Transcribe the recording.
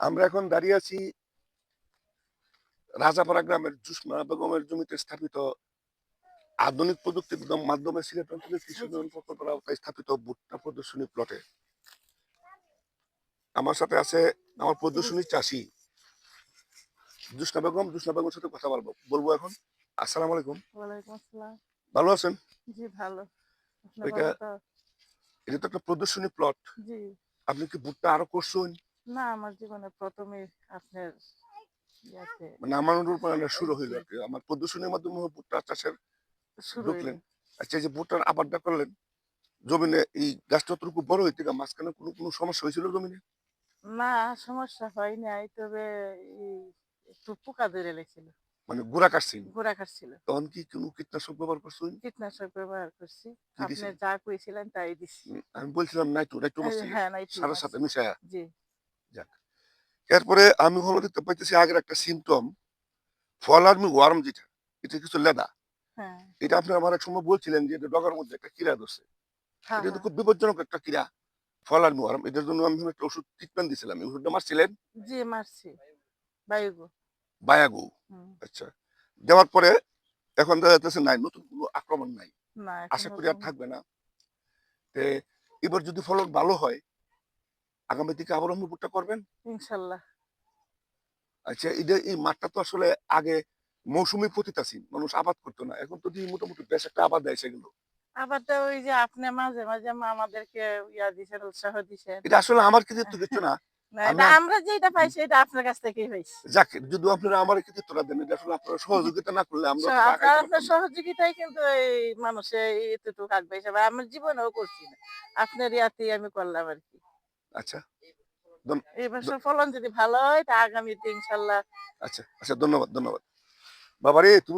আমরা এখন দাঁড়িয়ে আছি রাজাপাড়া গ্রামের জুসমা বেগমের জমিতে স্থাপিত আধুনিক প্রযুক্তির মাধ্যমে সিলেট অঞ্চলের কৃষি উন্নয়ন প্রকল্পের আওতায় স্থাপিত ভুট্টা প্রদর্শনী প্লটে আমার সাথে আছে আমার প্রদর্শনী চাষি। জুসনা বেগম জুসনা বেগমের সাথে কথা বলব বলব এখন। আসসালামু আলাইকুম। ভালো আছেন? জি ভালো। তো? এটা তো একটা প্রদর্শনী প্লট আপনি কি ভুট্টা আরও করছেন? না আমার জীবনে প্রথমে আপনার মানে আমার অনুপ্রেরণা শুরু হইল আর কি। আমার মাধ্যমে ভুট্টা চাষের ঢুকলেন। আচ্ছা যে ভুট্টার করলেন জমিনে এই গাছটা অতটুকু বড় হইতে মাঝখানে কোনো কোনো সমস্যা হয়েছিল জমিনে? না সমস্যা হয় নাই তবে এই একটু পোকা ধরে লেগেছিল। মানে গুড়া কাটছিল গোড়া কাটছিল। তখন কি কোনো কীটনাশক ব্যবহার করছেন? কীটনাশক ব্যবহার করছি। আপনি যা কইছিলেন তাই দিছি। আমি বলছিলাম নাইট্রো নাইট্রো মারছি হ্যাঁ নাই সারের সাথে মিশায়া। জি। যাক। এরপরে আমি হলো দেখতে পাইতেছি আগের একটা সিমটম ফল আর্মি ওয়ার্ম যেটা এটা কিছু লেদা। হ্যাঁ। এটা আপনি আমার এক সময় বলছিলেন যে এটা ডগার মধ্যে একটা কিরা ধরছে। হ্যাঁ এটা কিন্তু হ্যাঁ। খুব বিপজ্জনক একটা কিরা ফল আর্মি ওয়ার্ম এটার জন্য আমি একটা ওষুধ ট্রিটমেন্ট দিছিলাম। এই ওষুধটা মারছিলেন? জি মারছি। বায়ুগো। বায়াগু। আচ্ছা। দেওয়ার পরে এখন দেখা যাচ্ছে নাই নতুন কোনো আক্রমণ নাই। আশা করি আর থাকবে না। তে এবার যদি ফলন ভালো হয় আগামী দিকে আবার অনুভূতটা করবেন? ইনশাল্লাহ। আচ্ছা এটা এই মাঠটা তো আসলে আগে মৌসুমি পতিতাসীন মানুষ আবাদ করতো না। এখন তো মোটামুটি বেশ একটা আবাদ দেয় সেগুলো ওই যে আপনি মাঝে মাঝে আমাদেরকে ইয়া দিছেন উৎসাহ দিছেন। এটা আসলে আমার কিছু না। না, আমি এটা আমরা যেটা পাইছি এটা আপনার কাছ থেকেই পাইছি যাক যদি আপনারা আমার কৃতিত্বটা দেন এটা আসলে আপনারা সহযোগিতা না করলে আমরা আপনার। সহযোগিতাই কিন্তু এই মানুষে এতটুকু আগ পাইছে আমার জীবনেও করছি না। আপনার ইয়াতেই আমি করলাম আর কি। আচ্ছা। এই বছর ফলন যদি ভালো হয় তা আগামীতে ইনশাল্লাহ আচ্ছা আচ্ছা ধন্যবাদ ধন্যবাদ। বাবারে তুমি